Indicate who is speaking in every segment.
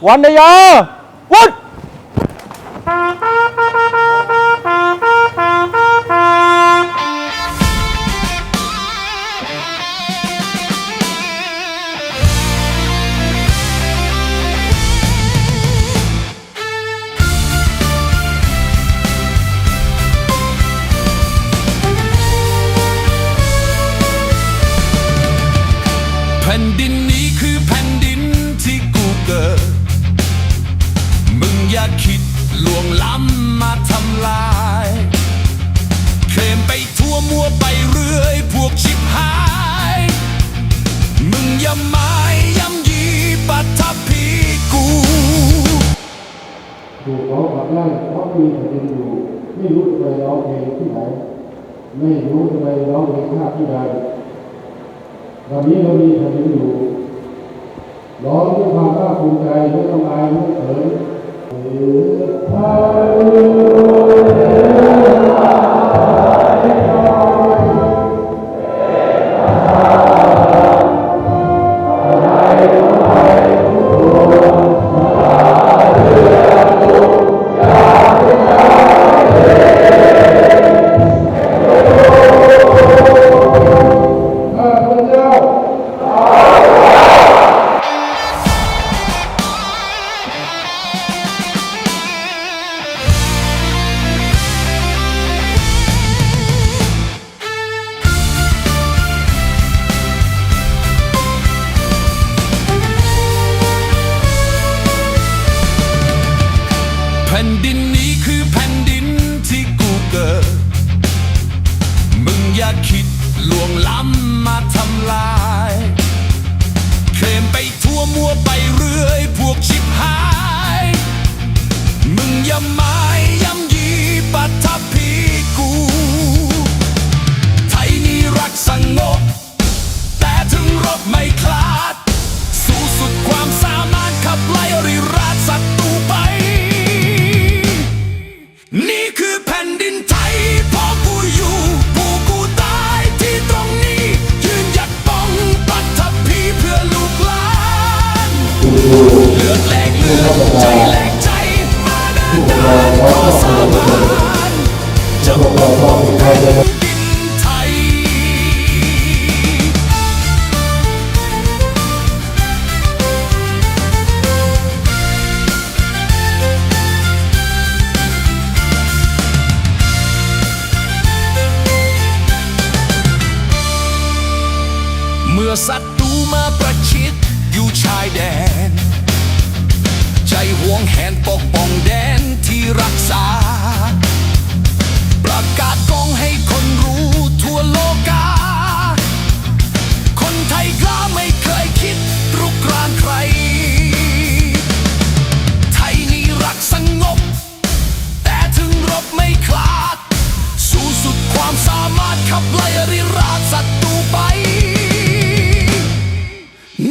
Speaker 1: One day, one.
Speaker 2: ถูกเขาขับไล่เพราะมีแผ่นดินอยู่ไม่รู้จะไปร้องเพลงที่ไหน ไม่รู้จะไปร้องเพลงภาพที่ใดตอนนี้เรามีแผ่นดินอยู่ร้องด้วยความภาคภูมิใจไม่ต้องอายไม่เขิน
Speaker 1: หรือพาลูกเดินไป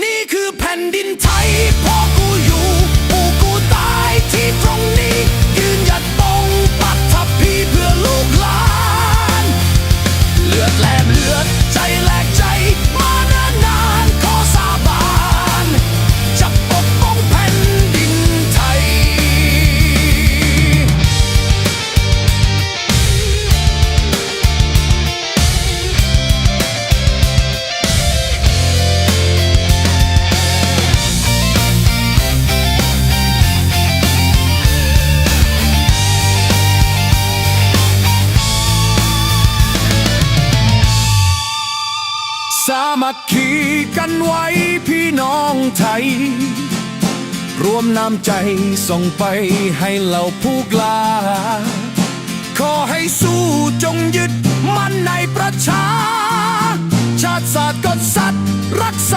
Speaker 1: นี่คือแผ่นดินไทยพ่อ มัคคีกันไว้พี่น้องไทย รวมน้ำใจส่งไปให้เหล่าผู้กล้า ขอให้สู้จงยึดมั่นในประชา ชาติศาสตร์กษัตริย์รักษา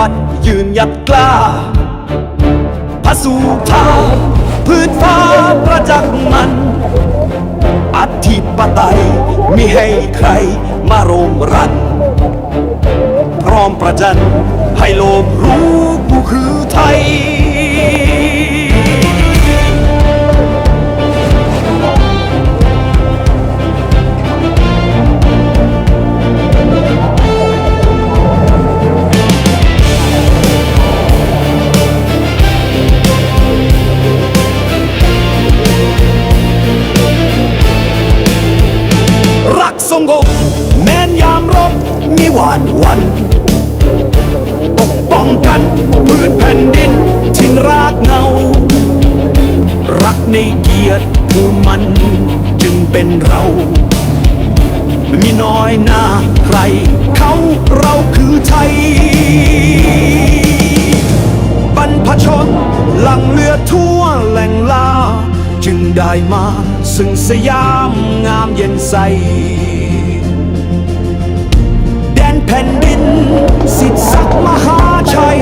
Speaker 1: บัดยืนหยัดกล้า
Speaker 2: พาสู่ทาพืชฟ้าประจักษ์มันอธิปไตยมิให้ใครมาโรมรัน พร้อมประจันให้โลกรู้กูคือไทย รักแม้นยามรบมีหวานวันปกป้องกันพื้นแผ่นดินทิ้งรากเงา รักในเกียรติคือมันจึงเป็นเราไม่มีน้อยหน้าใคร เขาเราคือไทย บรรพชนหลังเรือทั่วแหล่งลา จึงได้มา ซึ่งสยามงามย ใส แดนแผ่นดินสิทธิศักดิ์มหาชัย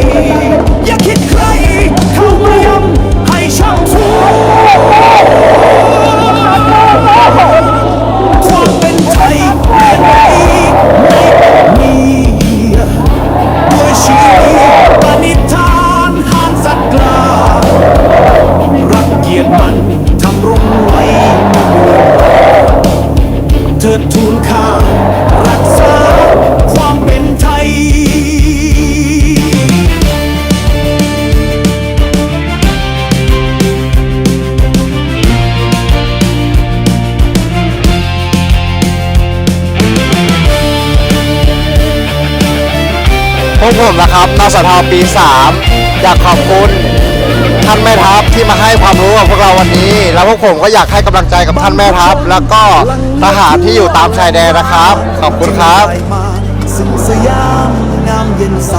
Speaker 2: ทิดทูนค่ารักษาความเป็นไทย
Speaker 3: พวกผมนะครับนสทปี 3 อยากขอบคุณ ท่านแม่ทัพที่มาให้ความรู้กับพวกเราวันนี้ แล้วพวกผมก็อยากให้กำลังใจกับท่านแม่ทัพ แล้วก็ทหารที่อยู่ตามชายแดนนะครับ ขอบคุณครับ
Speaker 2: ซึ่งสยามงามเย็นใส